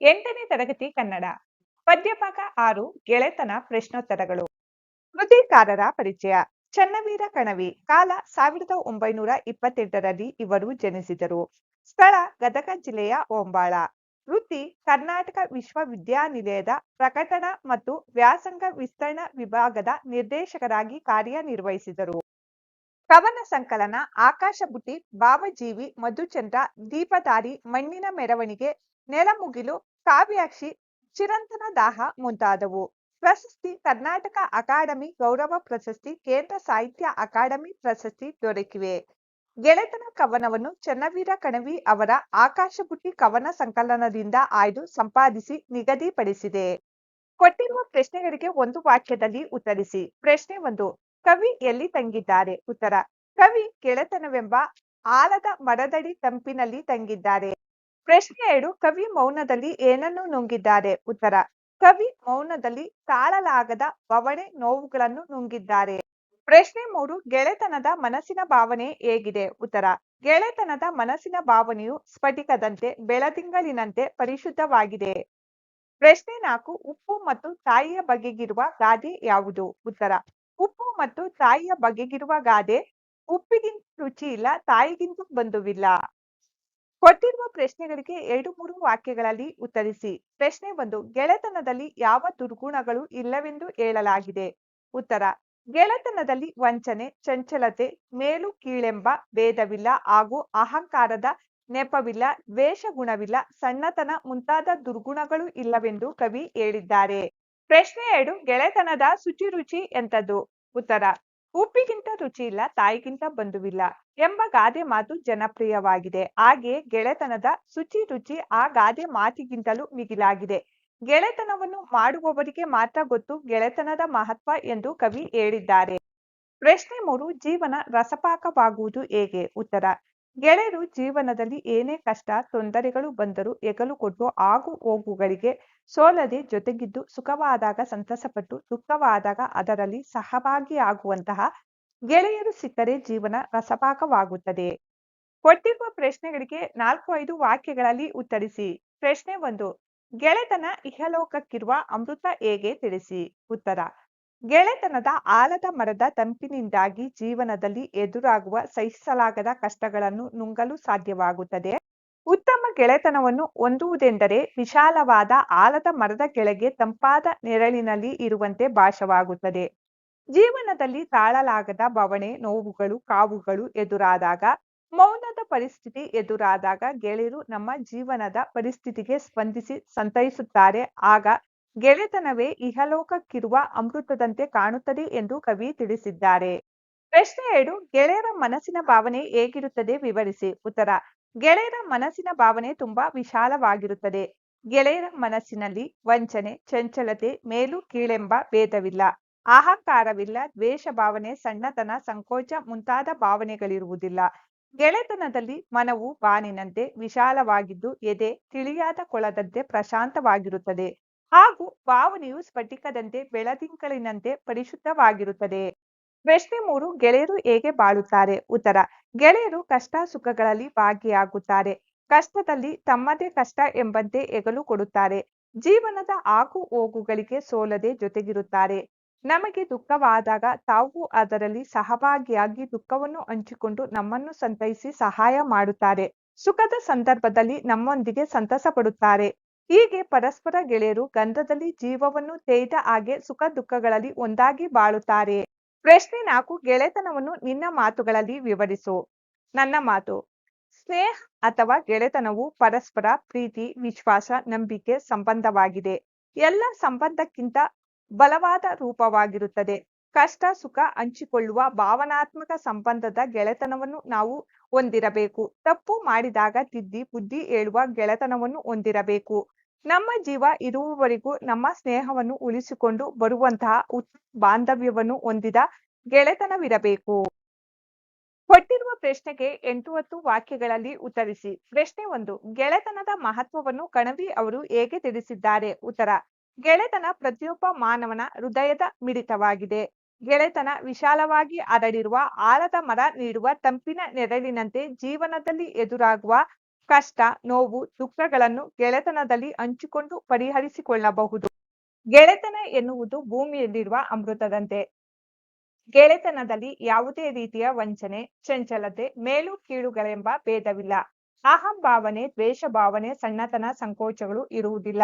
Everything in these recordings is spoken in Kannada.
ಎಂಟನೇ ತರಗತಿ ಕನ್ನಡ. ಪದ್ಯಭಾಗ ಆರು, ಗೆಳೆತನ ಪ್ರಶ್ನೋತ್ತರಗಳು. ಕೃತಿಕಾರರ ಪರಿಚಯ. ಚನ್ನವೀರ ಕಣವಿ, ಕಾಲ ಸಾವಿರದ ಒಂಬೈನೂರ ಇಪ್ಪತ್ತೆಂಟರಲ್ಲಿ ಇವರು ಜನಿಸಿದರು. ಸ್ಥಳ ಗದಗ ಜಿಲ್ಲೆಯ ಓಂಬಾಳ. ವೃತ್ತಿ ಕರ್ನಾಟಕ ವಿಶ್ವವಿದ್ಯಾನಿಲಯದ ಪ್ರಕಟಣ ಮತ್ತು ವ್ಯಾಸಂಗ ವಿಸ್ತರಣ ವಿಭಾಗದ ನಿರ್ದೇಶಕರಾಗಿ ಕಾರ್ಯನಿರ್ವಹಿಸಿದರು. ಕವನ ಸಂಕಲನ ಆಕಾಶ ಬುಟ್ಟಿ ಭಾವಜೀವಿ, ಮಧುಚಂದ್ರ ದೀಪದಾರಿ ಮಣ್ಣಿನ ಮೆರವಣಿಗೆ ನೆಲಮುಗಿಲು, ಕಾವ್ಯಾಕ್ಷಿ, ಚಿರಂತನ ದಾಹ ಮುಂತಾದವು. ಪ್ರಶಸ್ತಿ ಕರ್ನಾಟಕ ಅಕಾಡೆಮಿ ಗೌರವ ಪ್ರಶಸ್ತಿ, ಕೇಂದ್ರ ಸಾಹಿತ್ಯ ಅಕಾಡೆಮಿ ಪ್ರಶಸ್ತಿ ದೊರಕಿವೆ. ಗೆಳೆತನ ಕವನವನ್ನು ಚನ್ನವೀರ ಕಣವಿ ಅವರ ಆಕಾಶಬುಟ್ಟಿ ಕವನ ಸಂಕಲನದಿಂದ ಆಯ್ದು ಸಂಪಾದಿಸಿ ನಿಗದಿಪಡಿಸಿದೆ. ಕೊಟ್ಟಿರುವ ಪ್ರಶ್ನೆಗಳಿಗೆ ಒಂದು ವಾಕ್ಯದಲ್ಲಿ ಉತ್ತರಿಸಿ. ಪ್ರಶ್ನೆ ಒಂದು, ಕವಿ ಎಲ್ಲಿ ತಂಗಿದ್ದಾರೆ? ಉತ್ತರ, ಕವಿ ಗೆಳೆತನವೆಂಬ ಆಲದ ಮರದಡಿ ತಂಪಿನಲ್ಲಿ ತಂಗಿದ್ದಾರೆ. ಪ್ರಶ್ನೆ ಎರಡು, ಕವಿ ಮೌನದಲ್ಲಿ ಏನನ್ನು ನುಂಗಿದ್ದಾರೆ? ಉತ್ತರ, ಕವಿ ಮೌನದಲ್ಲಿ ತಾಳಲಾಗದ ಬವಣೆ ನೋವುಗಳನ್ನು ನುಂಗಿದ್ದಾರೆ. ಪ್ರಶ್ನೆ ಮೂರು, ಗೆಳೆತನದ ಮನಸ್ಸಿನ ಭಾವನೆ ಹೇಗಿದೆ? ಉತ್ತರ, ಗೆಳೆತನದ ಮನಸ್ಸಿನ ಭಾವನೆಯು ಸ್ಫಟಿಕದಂತೆ, ಬೆಳದಿಂಗಳಿನಂತೆ ಪರಿಶುದ್ಧವಾಗಿದೆ. ಪ್ರಶ್ನೆ ನಾಲ್ಕು, ಉಪ್ಪು ಮತ್ತು ತಾಯಿಯ ಬಗೆಗಿರುವ ಗಾದೆ ಯಾವುದು? ಉತ್ತರ, ಉಪ್ಪು ಮತ್ತು ತಾಯಿಯ ಬಗೆಗಿರುವ ಗಾದೆ ಉಪ್ಪಿಗಿಂತ ರುಚಿ ಇಲ್ಲ, ತಾಯಿಗಿಂತ ಬಂಧುವಿಲ್ಲ. ಕೊಟ್ಟಿರುವ ಪ್ರಶ್ನೆಗಳಿಗೆ ಎರಡು ಮೂರು ವಾಕ್ಯಗಳಲ್ಲಿ ಉತ್ತರಿಸಿ. ಪ್ರಶ್ನೆ ಒಂದು, ಗೆಳೆತನದಲ್ಲಿ ಯಾವ ದುರ್ಗುಣಗಳು ಇಲ್ಲವೆಂದು ಹೇಳಲಾಗಿದೆ. ಉತ್ತರ, ಗೆಳೆತನದಲ್ಲಿ ವಂಚನೆ, ಚಂಚಲತೆ, ಮೇಲು ಕೀಳೆಂಬ ಭೇದವಿಲ್ಲ ಹಾಗೂ ಅಹಂಕಾರದ ನೆಪವಿಲ್ಲ ದ್ವೇಷ ಗುಣವಿಲ್ಲ ಸಣ್ಣತನ ಮುಂತಾದ ದುರ್ಗುಣಗಳು ಇಲ್ಲವೆಂದು ಕವಿ ಹೇಳಿದ್ದಾರೆ. ಪ್ರಶ್ನೆ ಎರಡು, ಗೆಳೆತನದ ಶುಚಿರುಚಿ ಎಂತದ್ದು ಉತ್ತರ ಉಪ್ಪಿಗಿಂತ ರುಚಿ ಇಲ್ಲ ತಾಯಿಗಿಂತ ಬಂಧುವಿಲ್ಲ ಎಂಬ ಗಾದೆ ಮಾತು ಜನಪ್ರಿಯವಾಗಿದೆ. ಹಾಗೆ ಗೆಳೆತನದ ಶುಚಿ ರುಚಿ ಆ ಗಾದೆ ಮಾತಿಗಿಂತಲೂ ಮಿಗಿಲಾಗಿದೆ. ಗೆಳೆತನವನ್ನು ಮಾಡುವವರಿಗೆ ಮಾತ್ರ ಗೊತ್ತು ಗೆಳೆತನದ ಮಹತ್ವ ಎಂದು ಕವಿ ಹೇಳಿದ್ದಾರೆ. ಪ್ರಶ್ನೆ ಮೂರು, ಜೀವನ ರಸಪಾಕವಾಗುವುದು ಹೇಗೆ? ಉತ್ತರ ಗೆಳೆಯರು ಜೀವನದಲ್ಲಿ ಏನೇ ಕಷ್ಟ, ತೊಂದರೆಗಳು ಬಂದರೂ ಹೆಗಲು ಕೊಟ್ಟು ಆಗು ಹೋಗುಗಳಿಗೆ ಸೋಲದೆ ಜೊತೆಗಿದ್ದು ಸುಖವಾದಾಗ ಸಂತಸಪಟ್ಟು ದುಃಖವಾದಾಗ ಅದರಲ್ಲಿ ಸಹಭಾಗಿಯಾಗುವಂತಹ ಗೆಳೆಯರು ಸಿಕ್ಕರೆ ಜೀವನ ರಸಭಾಗವಾಗುತ್ತದೆ. ಕೊಟ್ಟಿರುವ ಪ್ರಶ್ನೆಗಳಿಗೆ ನಾಲ್ಕು ಐದು ವಾಕ್ಯಗಳಲ್ಲಿ ಉತ್ತರಿಸಿ. ಪ್ರಶ್ನೆ ಒಂದು, ಗೆಳೆತನ ಇಹಲೋಕಕ್ಕಿರುವ ಅಮೃತ ಹೇಗೆ ತಿಳಿಸಿ? ಉತ್ತರ ಗೆಳೆತನದ ಆಲದ ಮರದ ತಂಪಿನಿಂದಾಗಿ ಜೀವನದಲ್ಲಿ ಎದುರಾಗುವ ಸಹಿಸಲಾಗದ ಕಷ್ಟಗಳನ್ನು ನುಂಗಲು ಸಾಧ್ಯವಾಗುತ್ತದೆ. ಉತ್ತಮ ಗೆಳೆತನವನ್ನು ಹೊಂದುವುದೆಂದರೆ ವಿಶಾಲವಾದ ಆಲದ ಮರದ ಕೆಳಗೆ ತಂಪಾದ ನೆರಳಿನಲ್ಲಿ ಇರುವಂತೆ ಭಾಷವಾಗುತ್ತದೆ ಜೀವನದಲ್ಲಿ ತಾಳಲಾಗದ ಬವಣೆ, ನೋವುಗಳು, ಕಾವುಗಳು ಎದುರಾದಾಗ, ಮೌನದ ಪರಿಸ್ಥಿತಿ ಎದುರಾದಾಗ ಗೆಳೆಯರು ನಮ್ಮ ಜೀವನದ ಪರಿಸ್ಥಿತಿಗೆ ಸ್ಪಂದಿಸಿ ಸಂತೈಸುತ್ತಾರೆ. ಆಗ ಗೆಳೆತನವೇ ಇಹಲೋಕಕ್ಕಿರುವ ಅಮೃತದಂತೆ ಕಾಣುತ್ತದೆ ಎಂದು ಕವಿ ತಿಳಿಸಿದ್ದಾರೆ. ಪ್ರಶ್ನೆ ಎರಡು, ಗೆಳೆಯರ ಮನಸ್ಸಿನ ಭಾವನೆ ಹೇಗಿರುತ್ತದೆ ವಿವರಿಸಿ. ಉತ್ತರ, ಗೆಳೆಯರ ಮನಸ್ಸಿನ ಭಾವನೆ ತುಂಬಾ ವಿಶಾಲವಾಗಿರುತ್ತದೆ. ಗೆಳೆಯರ ಮನಸ್ಸಿನಲ್ಲಿ ವಂಚನೆ, ಚಂಚಲತೆ, ಮೇಲು ಕೀಳೆಂಬ ಭೇದವಿಲ್ಲ. ಅಹಂಕಾರವಿಲ್ಲ, ದ್ವೇಷ ಭಾವನೆ, ಸಣ್ಣತನ, ಸಂಕೋಚ ಮುಂತಾದ ಭಾವನೆಗಳಿರುವುದಿಲ್ಲ. ಗೆಳೆತನದಲ್ಲಿ ಮನವು ಬಾನಿನಂತೆ ವಿಶಾಲವಾಗಿದ್ದು ಎದೆ, ತಿಳಿಯಾದ ಕೊಳದಂತೆ ಪ್ರಶಾಂತವಾಗಿರುತ್ತದೆ. ಹಾಗೂ ಭಾವನೆಯು ಸ್ಫಟಿಕದಂತೆ ಬೆಳದಿಂಗಳಿನಂತೆ ಪರಿಶುದ್ಧವಾಗಿರುತ್ತದೆ. ಪ್ರಶ್ನೆ ಮೂರು, ಗೆಳೆಯರು ಹೇಗೆ ಬಾಳುತ್ತಾರೆ? ಉತ್ತರ, ಗೆಳೆಯರು ಕಷ್ಟ ಸುಖಗಳಲ್ಲಿ ಭಾಗಿಯಾಗುತ್ತಾರೆ. ಕಷ್ಟದಲ್ಲಿ ತಮ್ಮದೇ ಕಷ್ಟ ಎಂಬಂತೆ ಹೆಗಲು ಕೊಡುತ್ತಾರೆ. ಜೀವನದ ಆಗು ಹೋಗುಗಳಿಗೆ ಸೋಲದೆ ಜೊತೆಗಿರುತ್ತಾರೆ. ನಮಗೆ ದುಃಖವಾದಾಗ ತಾವು ಅದರಲ್ಲಿ ಸಹಭಾಗಿಯಾಗಿ ದುಃಖವನ್ನು ಹಂಚಿಕೊಂಡು ನಮ್ಮನ್ನು ಸಂತೈಸಿ ಸಹಾಯ ಮಾಡುತ್ತಾರೆ. ಸುಖದ ಸಂದರ್ಭದಲ್ಲಿ ನಮ್ಮೊಂದಿಗೆ ಸಂತಸ ಪಡುತ್ತಾರೆ ಹೀಗೆ ಪರಸ್ಪರ ಗೆಳೆಯರು ಗಂಧದಲ್ಲಿ ಜೀವವನ್ನು ತೇಯ್ದ ಹಾಗೆ ಸುಖ ದುಃಖಗಳಲ್ಲಿ ಒಂದಾಗಿ ಬಾಳುತ್ತಾರೆ. ಪ್ರಶ್ನೆ ನಾಲ್ಕು, ಗೆಳೆತನವನ್ನು ನಿನ್ನ ಮಾತುಗಳಲ್ಲಿ ವಿವರಿಸು. ನನ್ನ ಮಾತು, ಸ್ನೇಹ ಅಥವಾ ಗೆಳೆತನವು ಪರಸ್ಪರ ಪ್ರೀತಿ, ವಿಶ್ವಾಸ, ನಂಬಿಕೆ ಸಂಬಂಧವಾಗಿದೆ. ಎಲ್ಲ ಸಂಬಂಧಕ್ಕಿಂತ ಬಲವಾದ ರೂಪವಾಗಿರುತ್ತದೆ. ಕಷ್ಟ ಸುಖ ಹಂಚಿಕೊಳ್ಳುವ ಭಾವನಾತ್ಮಕ ಸಂಬಂಧದ ಗೆಳೆತನವನ್ನು ನಾವು ಹೊಂದಿರಬೇಕು. ತಪ್ಪು ಮಾಡಿದಾಗ ತಿದ್ದಿ ಬುದ್ಧಿ ಹೇಳುವ ಗೆಳೆತನವನ್ನು ಹೊಂದಿರಬೇಕು. ನಮ್ಮ ಜೀವ ಇರುವವರೆಗೂ ನಮ್ಮ ಸ್ನೇಹವನ್ನು ಉಳಿಸಿಕೊಂಡು ಬರುವಂತಹ ಬಾಂಧವ್ಯವನ್ನು ಹೊಂದಿದ ಗೆಳೆತನವಿರಬೇಕು. ಕೊಟ್ಟಿರುವ ಪ್ರಶ್ನೆಗೆ ಎಂಟು ಹತ್ತು ವಾಕ್ಯಗಳಲ್ಲಿ ಉತ್ತರಿಸಿ. ಪ್ರಶ್ನೆ ಒಂದು, ಗೆಳೆತನದ ಮಹತ್ವವನ್ನು ಕಣವಿ ಅವರು ಹೇಗೆ ತಿಳಿಸಿದ್ದಾರೆ? ಉತ್ತರ, ಗೆಳೆತನ ಪ್ರತಿಯೊಬ್ಬ ಮಾನವನ ಹೃದಯದ ಮಿಡಿತವಾಗಿದೆ. ಗೆಳೆತನ ವಿಶಾಲವಾಗಿ ಹರಡಿರುವ, ಆಲದ ಮರ ನೀಡುವ, ತಂಪಿನ ನೆರಳಿನಂತೆ ಜೀವನದಲ್ಲಿ ಎದುರಾಗುವ ಕಷ್ಟ, ನೋವು, ದುಃಖಗಳನ್ನು ಗೆಳೆತನದಲ್ಲಿ ಹಂಚಿಕೊಂಡು ಪರಿಹರಿಸಿಕೊಳ್ಳಬಹುದು. ಗೆಳೆತನ ಎನ್ನುವುದು ಭೂಮಿಯಲ್ಲಿರುವ ಅಮೃತದಂತೆ. ಗೆಳೆತನದಲ್ಲಿ ಯಾವುದೇ ರೀತಿಯ ವಂಚನೆ, ಚಂಚಲತೆ, ಮೇಲು ಕೀಳುಗಳೆಂಬ ಭೇದವಿಲ್ಲ. ಅಹಂ ಭಾವನೆ, ದ್ವೇಷ ಭಾವನೆ, ಸಣ್ಣತನ ಸಂಕೋಚಗಳು ಇರುವುದಿಲ್ಲ.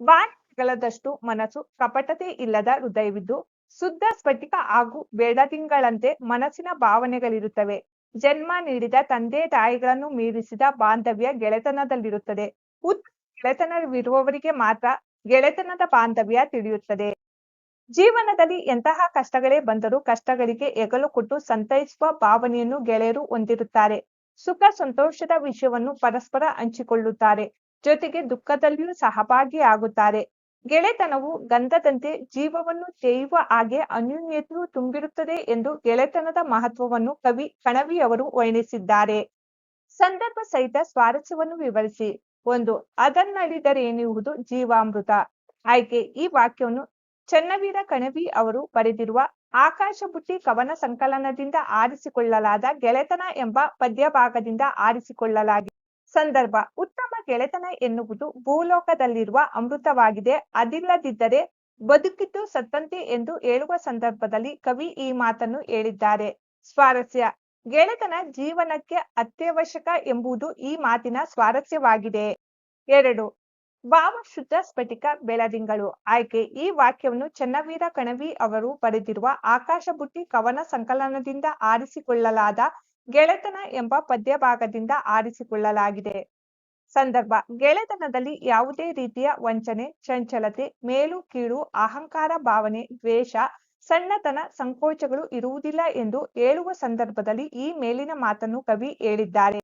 ಬಾಣಗಳದಷ್ಟು ಮನಸ್ಸು ಕಪಟತೆ ಇಲ್ಲದ ಹೃದಯವಿದ್ದು ಶುದ್ಧ ಸ್ಫಟಿಕ ಹಾಗೂ ಬೆಳದಿಂಗಳಂತೆ ಮನಸ್ಸಿನ ಭಾವನೆಗಳಿರುತ್ತವೆ. ಜನ್ಮ ನೀಡಿದ ತಂದೆ ತಾಯಿಗಳನ್ನು ಮೀರಿಸಿದ ಬಾಂಧವ್ಯ ಗೆಳೆತನದಲ್ಲಿರುತ್ತದೆ. ಉತ್ತಮ ಗೆಳೆತನವಿರುವವರಿಗೆ ಮಾತ್ರ ಗೆಳೆತನದ ಬಾಂಧವ್ಯ ತಿಳಿಯುತ್ತದೆ. ಜೀವನದಲ್ಲಿ ಎಂತಹ ಕಷ್ಟಗಳೇ ಬಂದರೂ ಕಷ್ಟಗಳಿಗೆ ಹೆಗಲು ಕೊಟ್ಟು ಸಂತೈಸುವ ಭಾವನೆಯನ್ನು ಗೆಳೆಯರು ಹೊಂದಿರುತ್ತಾರೆ. ಸುಖ ಸಂತೋಷದ ವಿಷಯವನ್ನು ಪರಸ್ಪರ ಹಂಚಿಕೊಳ್ಳುತ್ತಾರೆ. ಜೊತೆಗೆ ದುಃಖದಲ್ಲಿಯೂ ಸಹಭಾಗಿಯಾಗುತ್ತಾರೆ. ಗೆಳೆತನವು ಗಂಧದಂತೆ ಜೀವವನ್ನು ತೇಯುವ ಹಾಗೆ ಅನ್ಯೋನ್ಯತೆಯು ತುಂಬಿರುತ್ತದೆ ಎಂದು ಗೆಳೆತನದ ಮಹತ್ವವನ್ನು ಕವಿ ಕಣವಿಯವರು ವರ್ಣಿಸಿದ್ದಾರೆ. ಸಂದರ್ಭ ಸಹಿತ ಸ್ವಾರಸ್ಯವನ್ನು ವಿವರಿಸಿ. ಒಂದು ಅದನ್ನಳಿದರೇನೆಯುವುದು ಜೀವಾಮೃತ. ಆಯ್ಕೆ, ಈ ವಾಕ್ಯವನ್ನು ಚನ್ನವೀರ ಕಣವಿ ಅವರು ಬರೆದಿರುವ ಆಕಾಶ ಬುಟ್ಟಿ ಕವನ ಸಂಕಲನದಿಂದ ಆರಿಸಿಕೊಳ್ಳಲಾದ ಗೆಳೆತನ ಎಂಬ ಪದ್ಯಭಾಗದಿಂದ ಆರಿಸಿಕೊಳ್ಳಲಾಗಿದೆ ಸಂದರ್ಭ. ಉತ್ತಮ ಗೆಳೆತನ ಎನ್ನುವುದು ಭೂಲೋಕದಲ್ಲಿರುವ ಅಮೃತವಾಗಿದೆ. ಅದಿಲ್ಲದಿದ್ದರೆ ಬದುಕಿದ್ದು ಸತ್ತಂತೆ ಎಂದು ಹೇಳುವ ಸಂದರ್ಭದಲ್ಲಿ ಕವಿ ಈ ಮಾತನ್ನು ಹೇಳಿದ್ದಾರೆ. ಸ್ವಾರಸ್ಯ. ಗೆಳೆತನ ಜೀವನಕ್ಕೆ ಅತ್ಯವಶ್ಯಕ ಎಂಬುದು ಈ ಮಾತಿನ ಸ್ವಾರಸ್ಯವಾಗಿದೆ. ಎರಡು. ಭಾವ ಶುದ್ಧ ಸ್ಫಟಿಕ ಬೆಳದಿಂಗಳು. ಆಯ್ಕೆ. ಈ ವಾಕ್ಯವನ್ನು ಚನ್ನವೀರ ಕಣವಿ ಅವರು ಬರೆದಿರುವ ಆಕಾಶ ಬುಟ್ಟಿ ಕವನ ಸಂಕಲನದಿಂದ ಆರಿಸಿಕೊಳ್ಳಲಾದ ಗೆಳೆತನ ಎಂಬ ಪದ್ಯಭಾಗದಿಂದ ಆರಿಸಿಕೊಳ್ಳಲಾಗಿದೆ. ಸಂದರ್ಭ, ಗೆಳೆತನದಲ್ಲಿ ಯಾವುದೇ ರೀತಿಯ ವಂಚನೆ, ಚಂಚಲತೆ, ಮೇಲು, ಕೀಳು, ಅಹಂಕಾರ, ಭಾವನೆ, ದ್ವೇಷ, ಸಣ್ಣತನ, ಸಂಕೋಚಗಳು ಇರುವುದಿಲ್ಲ ಎಂದು ಹೇಳುವ ಸಂದರ್ಭದಲ್ಲಿ ಈ ಮೇಲಿನ ಮಾತನ್ನು ಕವಿ ಹೇಳಿದ್ದಾರೆ.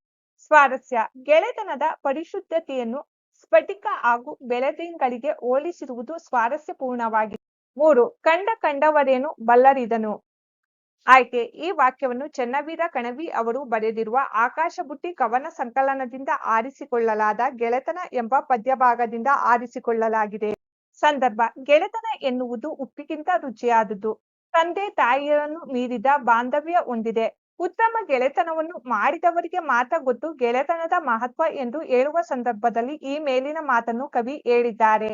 ಸ್ವಾರಸ್ಯ, ಗೆಳೆತನದ ಪರಿಶುದ್ಧತೆಯನ್ನು ಸ್ಫಟಿಕ ಹಾಗೂ ಬೆಳದಿಂಗಳಿಗೆ ಹೋಲಿಸಿರುವುದು ಸ್ವಾರಸ್ಯಪೂರ್ಣವಾಗಿದೆ. ಮೂರು, ಕಂಡ ಕಂಡವರೇನು ಬಲ್ಲರಿದನು? ಆಯ್ಕೆ ಈ ವಾಕ್ಯವನ್ನು ಚೆನ್ನವೀರ ಕಣವಿ ಅವರು ಬರೆದಿರುವ ಆಕಾಶ ಬುಟ್ಟಿ ಕವನ ಸಂಕಲನದಿಂದ ಆರಿಸಿಕೊಳ್ಳಲಾದ ಗೆಳೆತನ ಎಂಬ ಪದ್ಯಭಾಗದಿಂದ ಆರಿಸಿಕೊಳ್ಳಲಾಗಿದೆ. ಸಂದರ್ಭ, ಗೆಳೆತನ ಎನ್ನುವುದು ಉಪ್ಪಿಗಿಂತ ರುಚಿಯಾದದ್ದು. ತಂದೆ ತಾಯಿಯರನ್ನು ಮೀರಿದ ಬಾಂಧವ್ಯ ಹೊಂದಿದೆ. ಉತ್ತಮ ಗೆಳೆತನವನ್ನು ಮಾಡಿದವರಿಗೆ ಮಾತ್ರ ಗೊತ್ತು ಗೆಳೆತನದ ಮಹತ್ವ ಎಂದು ಹೇಳುವ ಸಂದರ್ಭದಲ್ಲಿ ಈ ಮೇಲಿನ ಮಾತನ್ನು ಕವಿ ಹೇಳಿದ್ದಾರೆ.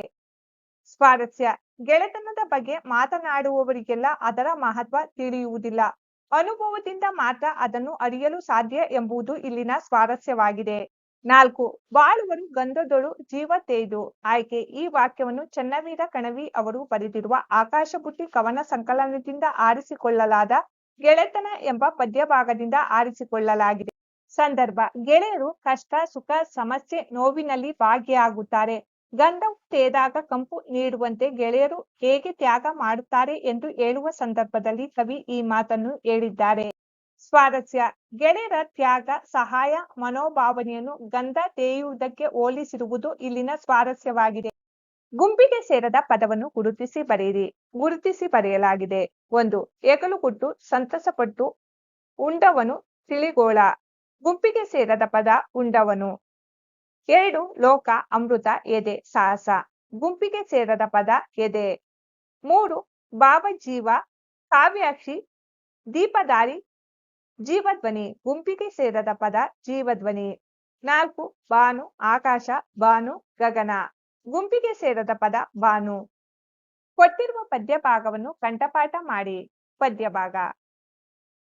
ಸ್ವಾರಸ್ಯ ಗೆಳೆತನದ ಬಗ್ಗೆ ಮಾತನಾಡುವವರಿಗೆಲ್ಲ ಅದರ ಮಹತ್ವ ತಿಳಿಯುವುದಿಲ್ಲ. ಅನುಭವದಿಂದ ಮಾತ್ರ ಅದನ್ನು ಅರಿಯಲು ಸಾಧ್ಯ ಎಂಬುದು ಇಲ್ಲಿನ ಸ್ವಾರಸ್ಯವಾಗಿದೆ. ನಾಲ್ಕು, ಬಾಳುವರು ಗಂಧದೊಳು ಜೀವ ತೇದು ಆಯ್ಕೆ, ಈ ವಾಕ್ಯವನ್ನು ಚನ್ನವೀರ ಕಣವಿ ಅವರು ಬರೆದಿರುವ ಆಕಾಶ ಬುಟ್ಟಿ ಕವನ ಸಂಕಲನದಿಂದ ಆರಿಸಿಕೊಳ್ಳಲಾದ ಗೆಳೆತನ ಎಂಬ ಪದ್ಯಭಾಗದಿಂದ ಆರಿಸಿಕೊಳ್ಳಲಾಗಿದೆ. ಸಂದರ್ಭ, ಗೆಳೆಯರು ಕಷ್ಟ, ಸುಖ, ಸಮಸ್ಯೆ, ನೋವಿನಲ್ಲಿ ಭಾಗಿಯಾಗುತ್ತಾರೆ. ಗಂಧವು ತೇದಾಗ ಕಂಪು ನೀಡುವಂತೆ ಗೆಳೆಯರು ಹೇಗೆ ತ್ಯಾಗ ಮಾಡುತ್ತಾರೆ ಎಂದು ಹೇಳುವ ಸಂದರ್ಭದಲ್ಲಿ ಕವಿ ಈ ಮಾತನ್ನು ಹೇಳಿದ್ದಾರೆ. ಸ್ವಾರಸ್ಯ, ಗೆಳೆಯರ ತ್ಯಾಗ, ಸಹಾಯ, ಮನೋಭಾವನೆಯನ್ನು ಗಂಧ ತೇಯುವುದಕ್ಕೆ ಹೋಲಿಸಿರುವುದು ಇಲ್ಲಿನ ಸ್ವಾರಸ್ಯವಾಗಿದೆ. ಗುಂಪಿಗೆ ಸೇರದ ಪದವನ್ನು ಗುರುತಿಸಿ ಬರೆಯಿರಿ, ಗುರುತಿಸಿ ಬರೆಯಲಾಗಿದೆ. ಒಂದು ಏಕಲು ಕೊಟ್ಟು ಸಂತಸಪಟ್ಟು, ಉಂಡವನು, ತಿಳಿಗೋಳ. ಗುಂಪಿಗೆ ಸೇರದ ಪದ ಉಂಡವನು. ಎರಡು ಲೋಕ, ಅಮೃತ, ಎದೆ, ಸಾಹಸ. ಗುಂಪಿಗೆ ಸೇರದ ಪದ, ಎದೆ. ಮೂರು, ಭಾವಜೀವ, ಕಾವ್ಯಾಕ್ಷಿ ದೀಪದಾರಿ ಜೀವಧ್ವನಿ. ಗುಂಪಿಗೆ ಸೇರದ ಪದ, ಜೀವಧ್ವನಿ. ನಾಲ್ಕು ಬಾನು ಆಕಾಶ ಬಾನು ಗಗನ. ಗುಂಪಿಗೆ ಸೇರದ ಪದ ಬಾನು ಕೊಟ್ಟಿರುವ ಪದ್ಯ ಭಾಗವನ್ನು ಕಂಠಪಾಠ ಮಾಡಿ. ಪದ್ಯ ಭಾಗ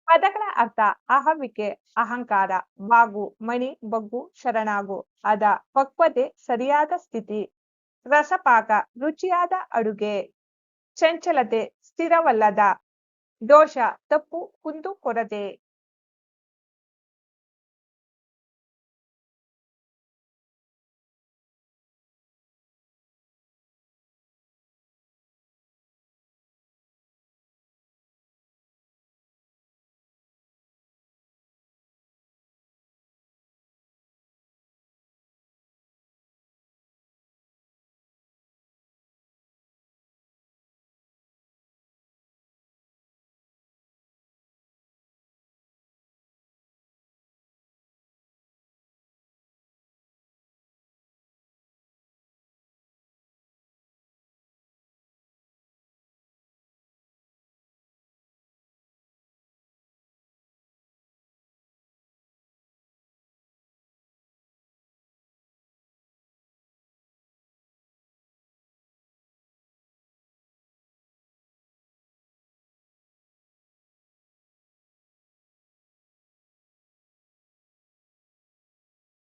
ಪದಗಳ ಅರ್ಥ ಅಹವಿಕೆ, ಅಹಂಕಾರ ಬಾಗು ಮಣಿ, ಬಗ್ಗು, ಶರಣಾಗು, ಅದ, ಪಕ್ವತೆ, ಸರಿಯಾದ ಸ್ಥಿತಿ, ರಸಪಾಕ, ರುಚಿಯಾದ ಅಡುಗೆ, ಚಂಚಲತೆ, ಸ್ಥಿರವಲ್ಲದ, ದೋಷ, ತಪ್ಪು, ಕುಂದು, ಕೊರತೆ.